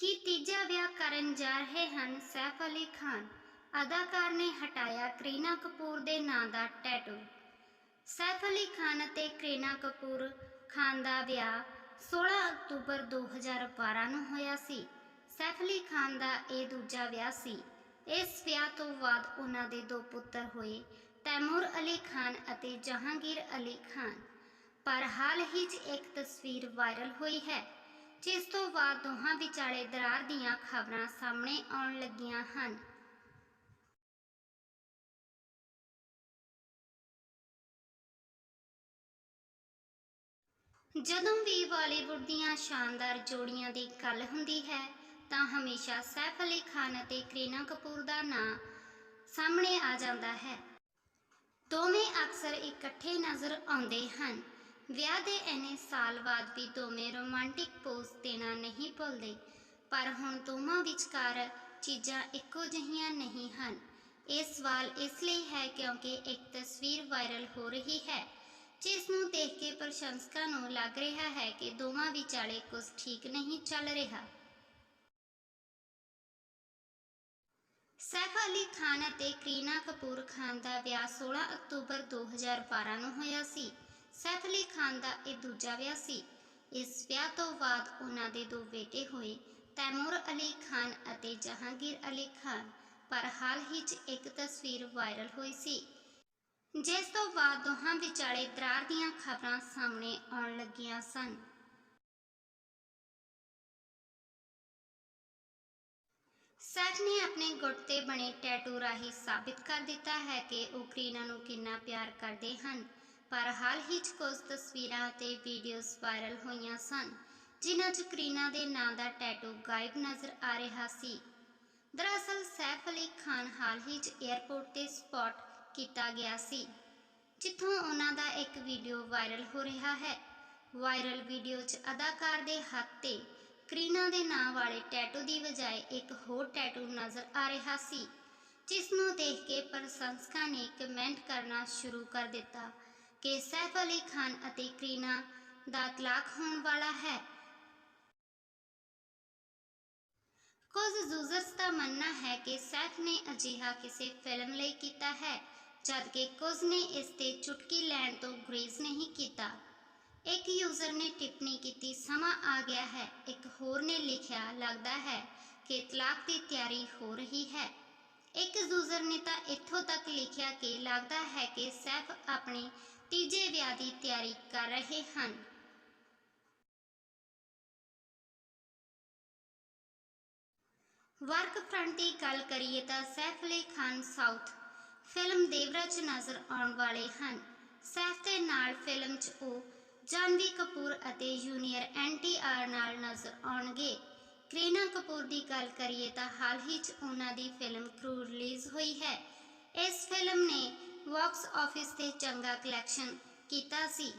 ਕੀ ਤੀਜਾ ਵਿਆਹ ਕਰਨ ਜਾ ਰਹੇ ਹਨ ਸੈਫ ਅਲੀ ਖਾਨ। ਅਦਾਕਾਰ ਨੇ ਹਟਾਇਆ ਕਰੀਨਾ ਕਪੂਰ ਦੇ ਨਾਂ ਦਾ ਟੈਟੂ ਸੈਫ ਅਲੀ ਖਾਨ ਅਤੇ ਕਰੀਨਾ ਕਪੂਰ ਖਾਨ ਦਾ ਵਿਆਹ 16 ਅਕਤੂਬਰ 2012 ਨੂੰ ਹੋਇਆ ਸੀ। ਸੈਫ ਅਲੀ ਖਾਨ ਦਾ ਇਹ ਦੂਜਾ ਵਿਆਹ ਸੀ। ਇਸ ਵਿਆਹ ਤੋਂ ਬਾਅਦ ਉਹਨਾਂ ਦੇ ਦੋ ਪੁੱਤਰ ਹੋਏ ਤੈਮੂਰ ਅਲੀ ਖਾਨ ਅਤੇ ਜਹਾਂਗੀਰ ਅਲੀ ਖਾਨ। ਪਰ ਹਾਲ ਹੀ 'ਚ ਇੱਕ ਤਸਵੀਰ ਵਾਇਰਲ ਹੋਈ ਹੈ। ਜਿਸ ਤੋਂ ਬਾਅਦ ਦੋਹਾਂ ਵਿਚਾਲੇ ਦਰਾਰ ਦੀਆਂ ਖਬਰਾਂ ਸਾਹਮਣੇ ਆਉਣ ਲੱਗੀਆਂ ਹਨ। ਜਦੋਂ ਵੀ ਬਾਲੀਵੁੱਡ ਦੀਆਂ ਸ਼ਾਨਦਾਰ ਜੋੜੀਆਂ ਦੀ ਗੱਲ ਹੁੰਦੀ ਹੈ, ਤਾਂ ਹਮੇਸ਼ਾ ਸੈਫ ਅਲੀ ਖਾਨ ਅਤੇ ਕਰੀਨਾ ਕਪੂਰ ਦਾ ਨਾਂ ਸਾਹਮਣੇ ਆ ਜਾਂਦਾ ਹੈ। ਦੋਵੇਂ ਅਕਸਰ ਇਕੱਠੇ ਨਜ਼ਰ ਆਉਂਦੇ ਹਨ। ਵਿਆਹ ਦੇ ਇੰਨੇ ਸਾਲ ਬਾਅਦ ਵੀ ਦੋਵੇਂ ਰੋਮਾਂਟਿਕ ਪੋਜ਼ ਦੇਣਾ ਨਹੀਂ ਭੁੱਲਦੇ, ਪਰ ਹੁਣ ਦੋਵਾਂ ਵਿਚਕਾਰ ਚੀਜ਼ਾਂ ਇੱਕੋ ਜਿਹੀਆਂ ਨਹੀਂ ਹਨ। ਇਹ ਸਵਾਲ ਇਸ ਲਈ ਹੈ ਕਿਉਂਕਿ ਇੱਕ ਤਸਵੀਰ ਵਾਇਰਲ ਹੋ ਰਹੀ ਹੈ, ਜਿਸ ਨੂੰ ਦੇਖ ਕੇ ਪ੍ਰਸ਼ੰਸਕਾਂ ਨੂੰ ਲੱਗ ਰਿਹਾ ਹੈ ਕਿ ਦੋਵਾਂ ਵਿਚਾਲੇ ਕੁਝ ਠੀਕ ਨਹੀਂ ਚੱਲ ਰਿਹਾ। ਸੈਫ ਅਲੀ ਖਾਨ ਅਤੇ ਕਰੀਨਾ ਕਪੂਰ ਖਾਨ ਦਾ ਵਿਆਹ 16 ਅਕਤੂਬਰ 2012 ਨੂੰ ਹੋਇਆ ਸੀ। ਸੈਫ ਅਲੀ ਖਾਨ ਦਾ ਇਹ ਦੂਜਾ ਵਿਆਹ ਸੀ। ਇਸ ਵਿਆਹ ਤੋਂ ਬਾਅਦ ਉਹਨਾਂ ਦੇ ਦੋ ਬੇਟੇ ਹੋਏ, ਤੈਮੂਰ ਅਲੀ ਖਾਨ ਅਤੇ ਜਹਾਂਗੀਰ ਅਲੀ ਖਾਨ। ਪਰ ਹਾਲ ਹੀ 'ਚ ਇੱਕ ਤਸਵੀਰ ਵਾਇਰਲ ਹੋਈ ਸੀ। ਜਿਸ ਤੋਂ ਬਾਅਦ ਦੋਹਾਂ ਵਿਚਾਲੇ ਦਰਾਰ ਦੀਆਂ ਖਬਰਾਂ ਸਾਹਮਣੇ ਆਉਣ ਲੱਗੀਆਂ ਸਨ। ਸੈਫ ਨੇ ਆਪਣੇ ਗੁੱਟ ਤੇ ਬਣੇ ਟੈਟੂ ਰਾਹੀਂ ਸਾਬਿਤ ਕਰ ਦਿੱਤਾ ਹੈ ਕਿ ਉਹ ਕਰੀਨਾ ਨੂੰ ਕਿੰਨਾ ਪਿਆਰ ਕਰਦੇ ਹਨ। ਪਰ ਹਾਲ ਹੀ 'ਚ ਕੁਝ ਤਸਵੀਰਾਂ ਅਤੇ ਵੀਡੀਓਜ਼ ਵਾਇਰਲ ਹੋਈਆਂ ਸਨ, ਜਿਨ੍ਹਾਂ 'ਚ ਕਰੀਨਾ ਦੇ ਨਾਂ ਦਾ ਟੈਟੂ ਗਾਇਬ ਨਜ਼ਰ ਆ ਰਿਹਾ ਸੀ। ਦਰਅਸਲ, ਸੈਫ ਅਲੀ ਖਾਨ ਹਾਲ ਹੀ 'ਚ 에ਅਰਪੋਰਟ ਤੇ ਸਪੌਟ ਕੀਤਾ ਗਿਆ ਸੀ, ਜਿੱਥੋਂ ਉਹਨਾਂ ਦਾ ਇੱਕ ਵੀਡੀਓ ਵਾਇਰਲ ਹੋ ਰਿਹਾ ਹੈ। ਵਾਇਰਲ ਵੀਡੀਓ 'ਚ ਅਦਾਕਾਰ ਦੇ ਹੱਥ ਤੇ ਕਰੀਨਾ ਦੇ ਨਾਂ ਵਾਲੇ ਟੈਟੂ ਦੀ ਬਜਾਏ ਇੱਕ ਹੋਰ ਟੈਟੂ ਨਜ਼ਰ ਆ ਰਿਹਾ ਸੀ, ਜਿਸ ਨੂੰ ਦੇਖ ਕੇ ਪ੍ਰਸ਼ੰਸਕਾਂ ਨੇ ਕਮੈਂਟ ਕਰਨਾ ਸ਼ੁਰੂ ਕਰ ਦਿੱਤਾ। ਕਿ ਸੈਫ ਅਲੀ ਖਾਨ ਅਤੇ ਕਰੀਨਾ ਦਾ ਤਲਾਕ ਹੋਣ ਵਾਲਾ ਹੈ। ਕੁਝ ਯੂਜ਼ਰਸ ਦਾ ਮੰਨਣਾ ਹੈ ਕਿ ਸੈਫ ਨੇ ਅਜਿਹਾ ਕਿਸੇ ਫਿਲਮ ਲਈ ਕੀਤਾ ਹੈ, ਜਦਕਿ ਕੁਝ ਨੇ ਇਸ ਤੇ ਚੁਟਕੀ ਲੈਣ ਤੋਂ ਗੁਰੇਜ਼ ਨਹੀਂ ਕੀਤਾ। ਇੱਕ ਯੂਜ਼ਰ ਨੇ ਟਿੱਪਣੀ ਕੀਤੀ, ਸਮਾਂ ਆ ਗਿਆ ਹੈ। ਇੱਕ ਹੋਰ ਨੇ ਲਿਖਿਆ, ਲੱਗਦਾ ਹੈ ਕਿ ਤਲਾਕ ਦੀ ਤਿਆਰੀ ਹੋ ਰਹੀ ਹੈ। ਇੱਕ ਯੂਜ਼ਰ ਨੇ ਤਾਂ ਇੱਥੋਂ ਤੱਕ ਲਿਖਿਆ ਕਿ ਲੱਗਦਾ ਹੈ ਕਿ ਸੈਫ ਆਪਣੇ ਤੀਜੇ ਵਿਆਹ ਦੀ ਤਿਆਰੀ ਕਰ ਰਹੇ ਹਨ। ਵਰਕ ਫਰੰਟ ਦੀ ਗੱਲ ਕਰੀਏ ਤਾਂ ਸੈਫ ਅਲੀ ਖਾਨ ਸਾਊਥ ਫਿਲਮ ਦੇਵਰਾਜ 'ਚ ਨਜ਼ਰ ਆਉਣ ਵਾਲੇ ਹਨ। ਸੈਫ ਦੇ ਨਾਲ ਫਿਲਮ 'ਚ ਉਹ ਜਾਨਵੀ ਕਪੂਰ ਅਤੇ ਜੂਨੀਅਰ ਐਨਟੀਆਰ ਨਾਲ ਨਜ਼ਰ ਆਉਣਗੇ। ਕਰੀਨਾ ਕਪੂਰ ਦੀ ਗੱਲ ਕਰੀਏ ਤਾਂ ਹਾਲ ਹੀ 'ਚ ਉਹਨਾਂ ਦੀ ਫਿਲਮ ਕਰੂ ਰਿਲੀਜ਼ ਹੋਈ ਹੈ। ਇਸ ਫਿਲਮ ਨੇ ਬਾਕਸ ਆਫਿਸ ਤੇ ਚੰਗਾ ਕਲੈਕਸ਼ਨ ਕੀਤਾ ਸੀ।